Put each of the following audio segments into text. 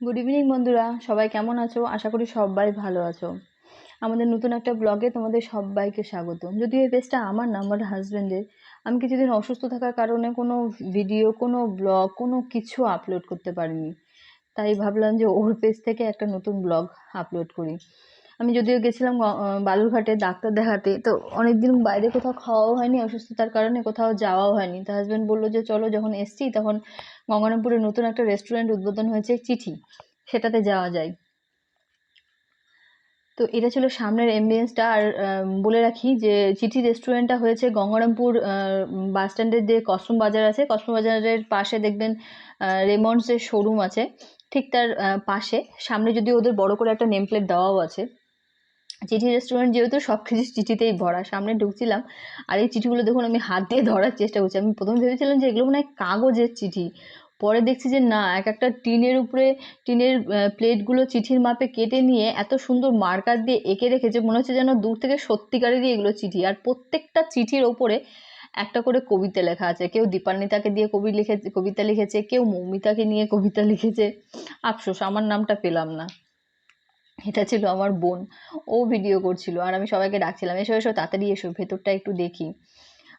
Good evening বন্ধুরা। সবাই কেমন আছো? আশা করি সবাই ভালো আছো। আমাদের নতুন একটা ব্লগে তোমাদের সবাইকে স্বাগত। যদিও এই পেজটা আমার না, আমার হাজব্যান্ডের আমি কিছুদিন অসুস্থ থাকার কারণে কোনো ভিডিও কোনো ব্লগ কোনো কিছু আপলোড করতে পারিনি। তাই ভাবলাম যে ওর পেজ থেকে একটা নতুন ব্লগ আপলোড করি। আমি যদিও গেছিলাম বালুরঘাটে ডাক্তার দেখাতে, তো অনেকদিন বাইরে কোথাও খাওয়াও হয়নি, অসুস্থতার কারণে কোথাও যাওয়াও হয়নি। তো হাজব্যান্ড বলল যে, চলো যখন এসছি, তখন গঙ্গারামপুরে নতুন একটা রেস্টুরেন্ট উদ্বোধন হয়েছে চিঠি, সেটাতে যাওয়া যায়। তো এটা ছিল সামনের এমবিয়েন্সটা আর বলে রাখি যে, চিঠি রেস্টুরেন্টটা হয়েছে গঙ্গারামপুর বাস স্ট্যান্ডের যে কসমো বাজার আছে কসমো বাজারের পাশে দেখবেন রেমন্ডসের শোরুম আছে, ঠিক তার পাশে। সামনে যদি ওদের বড় করে একটা নেম প্লেট দেওয়াও আছে। চিঠি রেস্টুরেন্ট যেহেতু সব কিছু চিঠিতেই ভরা, সামনে ঢুকছিলাম আর এই চিঠিগুলো দেখুন আমি হাত দিয়ে ধরার চেষ্টা করছি। আমি প্রথমে ভেবেছিলাম যে এগুলো মনে হয় কাগজের চিঠি, পরে দেখছি যে না, এক একটা টিনের উপরে, টিনের প্লেটগুলো চিঠির মাপে কেটে নিয়ে এত সুন্দর মার্কার দিয়ে এঁকে রেখেছে, মনে হচ্ছে যেন দূর থেকে সত্যিকারেরই এগুলো চিঠি। আর প্রত্যেকটা চিঠির ওপরে একটা করে কবিতা লেখা আছে। কেউ দীপান্বিতাকে দিয়ে কবি লিখেছে কবিতা লিখেছে, কেউ মৌমিতাকে নিয়ে কবিতা লিখেছে। আফসোস, আমার নামটা পেলাম না। এটা ছিল আমার বোন। ও ভিডিও করছিল আর আমি সবাইকে ডাকছিলাম, এসো এসো, তাড়াতাড়ি এসো, ভেতরটা একটু দেখি।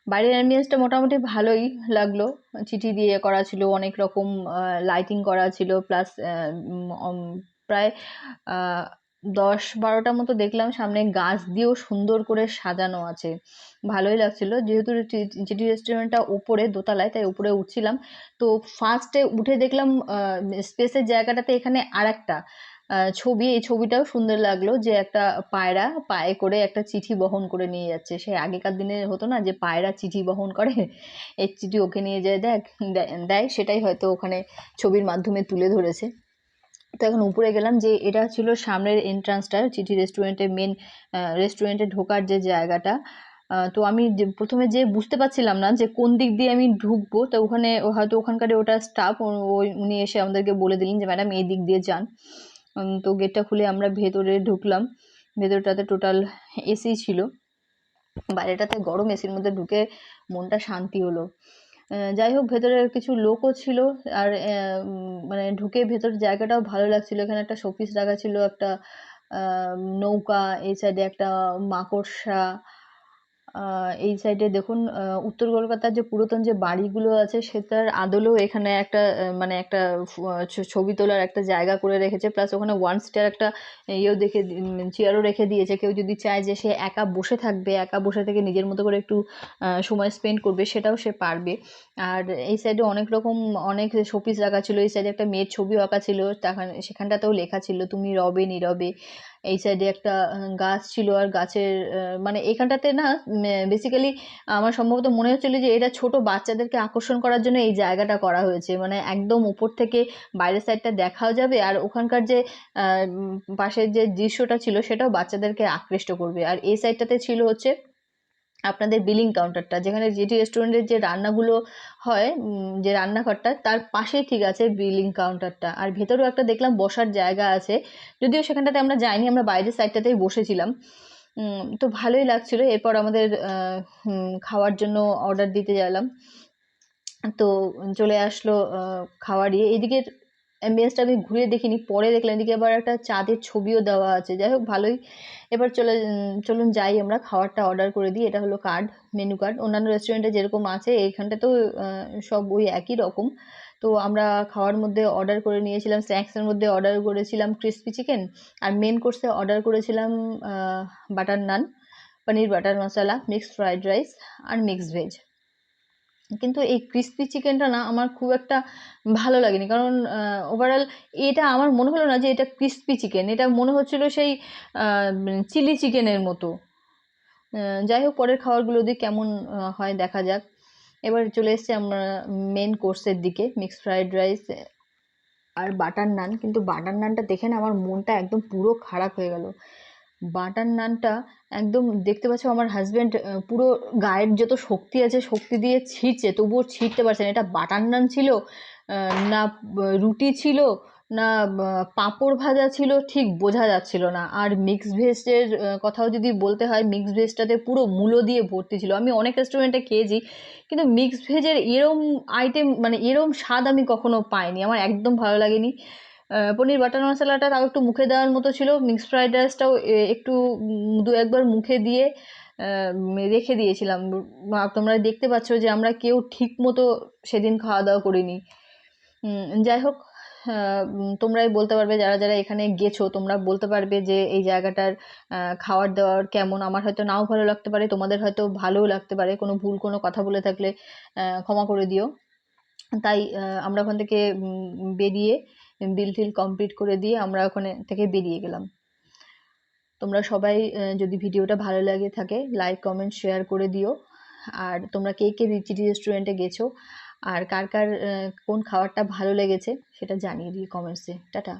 বাইরের অ্যাম্বিয়েন্সটা মোটামুটি ভালোই লাগল। চিঠি দিয়ে করা ছিল, অনেক রকম লাইটিং করা ছিল প্লাস প্রায় দশ বারোটা মতো দেখলাম সামনে গাছ দিয়েও সুন্দর করে সাজানো আছে। ভালোই লাগছিল, যেহেতু চি- চিঠি রেস্টুরেন্টটা উপরে দোতলায়, তাই উপরে উঠছিলাম। তো ফার্স্টে উঠে দেখলাম স্পেসের জায়গাটাতে এখানে আর একটা ছবি, এই ছবিটাও সুন্দর লাগল যে একটা পায়রা পায়ে করে একটা চিঠি বহন করে নিয়ে যাচ্ছে। সে আগেকার দিনে হতো না যে পায়রা চিঠি বহন করে, এই চিঠি ওকে নিয়ে যায়, দেখ দেয়, সেটাই হয়তো ওখানে ছবির মাধ্যমে তুলে ধরেছে। তো এখন উপরে গেলাম যে এটা ছিল সামনের এন্ট্রান্সটা চিঠি রেস্টুরেন্টের মেন রেস্টুরেন্টে ঢোকার যে জায়গাটা। তো আমি যে, প্রথমে যে বুঝতে পারছিলাম না যে কোন দিক দিয়ে আমি ঢুকবো, তো ওখানে হয়তো ওখানকার ওটা স্টাফ উনি এসে আমাদেরকে বলে দিলেন যে, ম্যাডাম, এই দিক দিয়ে যান। তো গেটটা খুলে আমরা ভেতরে ঢুকলাম। ভেতরটাতে টোটাল এসি ছিল। বাইরেটাতে গরম এসির মধ্যে ঢুকে মনটা শান্তি হলো। যাই হোক, ভেতরে কিছু লোকও ছিল আর মানে ঢুকে ভেতর জায়গাটাও ভালো লাগছিল। এখানে একটা শোপিস রাখা ছিল, একটা নৌকা এই সাইডে একটা মাকড়সা এই সাইডে দেখুন উত্তর কলকাতার যে পুরাতন যে বাড়িগুলো আছে, সেটার আদলেও এখানে একটা মানে একটা ছবি তোলার একটা জায়গা করে রেখেছে। প্লাস ওখানে ওয়ান স্টার একটা ইয়েও দেখে চেয়ারও রেখে দিয়েছে। কেউ যদি চায় যে সে একা বসে থাকবে, একা বসে থেকে নিজের মতো করে একটু সময় স্পেন্ড করবে, সেটাও সে পারবে। আর এই সাইডে অনেক রকম, অনেক শোপিস রাখা ছিল। এই সাইডে একটা মেয়ের ছবিও আঁকা ছিল। সেখানটাতেও লেখা ছিল, তুমি রবে নীরবে। এই সাইডে একটা গাছ ছিল আর গাছের মানে এখানটাতে না বেসিক্যালি আমার সম্ভবত মনে হচ্ছিল যে এটা ছোট বাচ্চাদেরকে আকর্ষণ করার জন্য এই জায়গাটা করা হয়েছে। মানে একদম উপর থেকে বাইরের সাইডটা দেখাও যাবে আর ওখানকার যে পাশের যে দৃশ্যটা ছিল সেটাও বাচ্চাদেরকে আকৃষ্ট করবে। আর এই সাইডটাতে ছিল হচ্ছে আপনাদের বিলিং কাউন্টারটা যেখানে যেটি রেস্টুরেন্টের যে রান্নাগুলো হয় যে রান্নাঘরটা, তার পাশেই ঠিক আছে বিলিং কাউন্টারটা আর ভেতরেও একটা দেখলাম বসার জায়গা আছে, যদিও সেখানটাতে আমরা যাইনি, আমরা বাইরের সাইডটাতেই বসেছিলাম। তো ভালোই লাগছিল, এরপর আমাদের খাওয়ার জন্য অর্ডার দিতে গেলাম। তো চলে আসলো খাওয়ার ইয়ে এদিকে অ্যাম্বিয়েন্সটা আমি ঘুরে দেখিনি, পরে দেখলাম এদিকে আবার একটা চাঁদের ছবিও দেওয়া আছে। যাই হোক, ভালোই। এবার চলে চলুন যাই আমরা, খাবারটা অর্ডার করে দিই, এটা হলো কার্ড মেনু কার্ড অন্যান্য রেস্টুরেন্টে যেরকম আছে এইখানটাতেও তো সব ওই একই রকম। তো আমরা খাওয়ার মধ্যে অর্ডার করে নিয়েছিলাম স্ন্যাক্সের মধ্যে অর্ডার করেছিলাম ক্রিসপি চিকেন আর মেন কোর্সে অর্ডার করেছিলাম butter naan paneer butter masala mixed fried rice আর মিক্সড ভেজ কিন্তু এই ক্রিস্পি চিকেনটা না আমার খুব একটা ভালো লাগেনি। কারণ ওভারঅল এটা আমার মনে হলো না যে এটা ক্রিস্পি চিকেন এটা মনে হচ্ছিল সেই চিলি চিকেনের মতো। যাই হোক, পরের খাবারগুলো দিয়ে কেমন হয় দেখা যাক। এবার চলে এসেছি আমরা মেন কোর্সের দিকে মিক্সড ফ্রাইড রাইস আর বাটার নান কিন্তু বাটার নানটা দেখে না আমার মনটা একদম পুরো খারাপ হয়ে গেল। বাটার নানটা একদম দেখতে পাচ্ছ আমার হাজব্যান্ড পুরো গায়ের যত শক্তি আছে, শক্তি দিয়ে ছিঁড়ছে, তবুও ছিঁড়তে পারছে না। এটা বাটার নান ছিল না রুটি ছিল, না পাঁপড় ভাজা ছিল, ঠিক বোঝা যাচ্ছিল না। আর মিক্স ভেজের কথাও যদি বলতে হয় মিক্স ভেজটাতে পুরো মূলো দিয়ে ভর্তি ছিল। আমি অনেক রেস্টুরেন্টে খেয়েছি, কিন্তু মিক্স ভেজের এরম আইটেম মানে এরম স্বাদ আমি কখনো পাইনি। আমার একদম ভালো লাগেনি। পনির বাটার মশলাটা তাও একটু মুখে দেওয়ার মতো ছিল। মিক্স ফ্রাইড রাইসটাও একটু দু একবার মুখে দিয়ে রেখে দিয়েছিলাম। তোমরা দেখতে পাচ্ছ যে আমরা কেউ ঠিক মতো সেদিন খাওয়া দাওয়া করিনি যাই হোক তোমরাই বলতে পারবে, যারা যারা এখানে গেছো, তোমরা বলতে পারবে যে এই জায়গাটার খাওয়ার দাওয়ার কেমন। আমার হয়তো নাও ভালো লাগতে পারে, তোমাদের হয়তো ভালোও লাগতে পারে। কোনো ভুল, কোনো কথা বলে থাকলে ক্ষমা করে দিও। তাই আমরা ওখান থেকে বেরিয়ে বিল টিল কমপ্লিট করে দিয়ে আমরা ওখানে থেকে বেরিয়ে গেলাম। তোমরা সবাই যদি ভিডিওটা ভালো লাগে থাকে লাইক কমেন্ট শেয়ার করে দিও। আর তোমরা কে কে চিটি রেস্টুরেন্টে গেছো? আর কার কার কোন খাবারটা ভালো লেগেছে? সেটা জানিয়ে দিই কমেন্টসে টাটা।